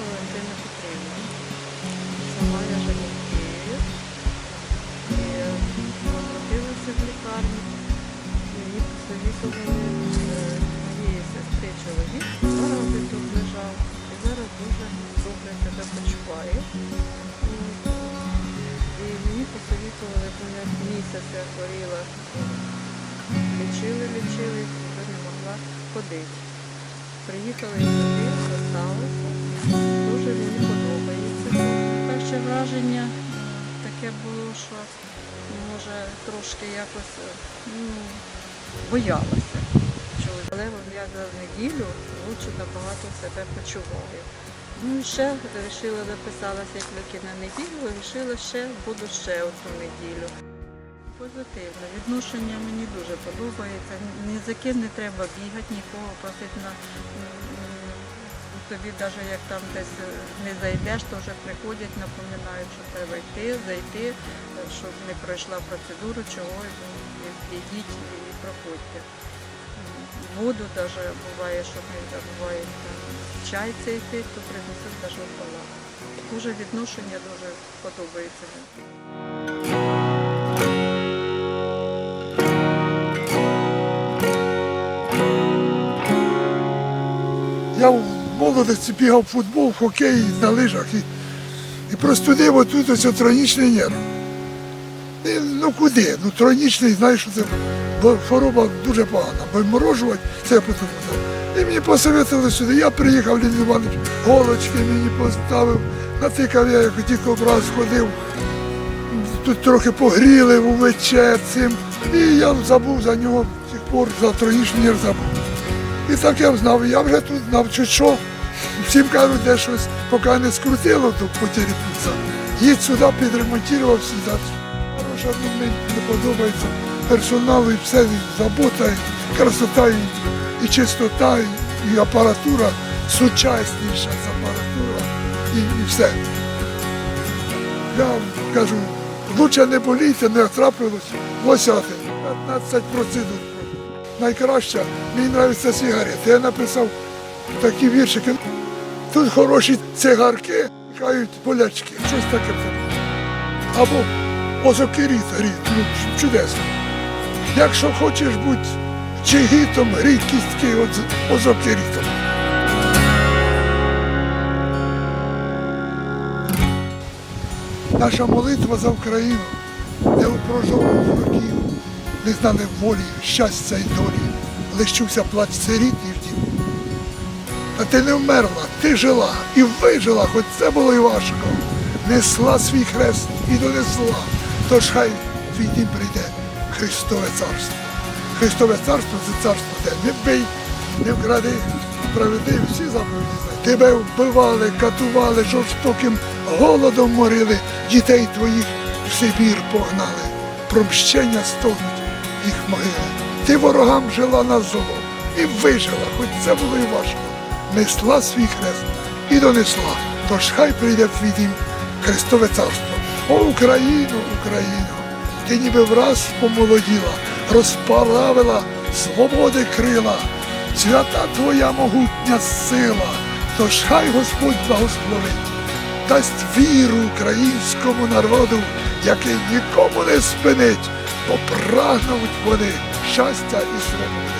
Валентина Петрівна. Сама я живу в Києві. І е, обратилася в лікарню. Її посовітували е, моєї сестри чоловік. Два роки тут лежав. І зараз дуже добре себе почуває. І мені посовітували, бо я місяць я хворіла. Лічили, лічили, вже не могла ходити. Приїхали сюди, залишилися. Дуже мені подобається. Перше враження таке було, що може трошки якось е, ну, боялася. Але як за неділю лучше набагато себе почуваю. Ну і ще вирішила, записалася як ліки на неділю, вирішила ще, буду ще одну неділю. Позитивно. Відношення мені дуже подобається. Ні за ким не треба бігати, нікого просити на тобі, навіть як там десь е, не зайдеш, то вже приходять, напоминають, що треба йти, зайти, е, щоб не пройшла процедуру, чого йдіть і проходьте. Воду навіть буває, що не забувають чай цей пити, то принесуть в палату. Дуже відношення дуже подобається. Я молодості бігав в футбол, в хокей на лижах і, і простудив отут ось тронічний нерв. І, ну куди? Ну тронічний, знаєш, що це бо хвороба дуже погана. Бо морожувати це казав. І мені посоветували сюди. Я приїхав, Леонід Іванович, голочки мені поставив, натикав я, як тільки образ ходив. Тут трохи погріли, увече цим. І я забув за нього з тих пор за тронічний нерв забув. І так я знав, я вже тут знав, чи що. Всім кажуть, де щось, поки не скрутило, то потері пуца. Їдь сюди, підремонтував сюди. Ну, мені не подобається персонал і все, забота, і красота, і, і чистота, і, і апаратура, сучасніша з апаратура і, і все. Я кажу, лучше не болійте, не трапилось лосяти. 15 процедур. Найкраща, мені подобаються сигарети. Я написав такі віршики. Тут хороші цигарки, кажуть болячки, щось таке. Або озокеріт гріт, ну чудесно. Якщо хочеш бути чигітом, грій кістки оз- озокерітом. Наша молитва за Україну, де упрожовував років, не знали волі, щастя і долі, лищувся плач сиріт і втім. Та ти не вмерла, ти жила і вижила, хоч це було й важко. Несла свій хрест і донесла. Тож хай твій дім прийде Христове царство. Христове царство це царство, де не бий, не вкради, справедливі всі заповіді. Тебе вбивали, катували, жорстоким голодом морили, дітей твоїх в Сибір погнали. Промщення стогнуть їх могили. Ти ворогам жила на зло і вижила, хоч це було і важко. Несла свій хрест і донесла. Тож хай прийде твій дім Христове царство. О, Україну, Україну, ти ніби враз помолоділа, розпалавила свободи крила, свята твоя могутня сила, тож хай Господь благословить, дасть віру українському народу, який нікому не спинить, бо прагнуть вони щастя і свободи.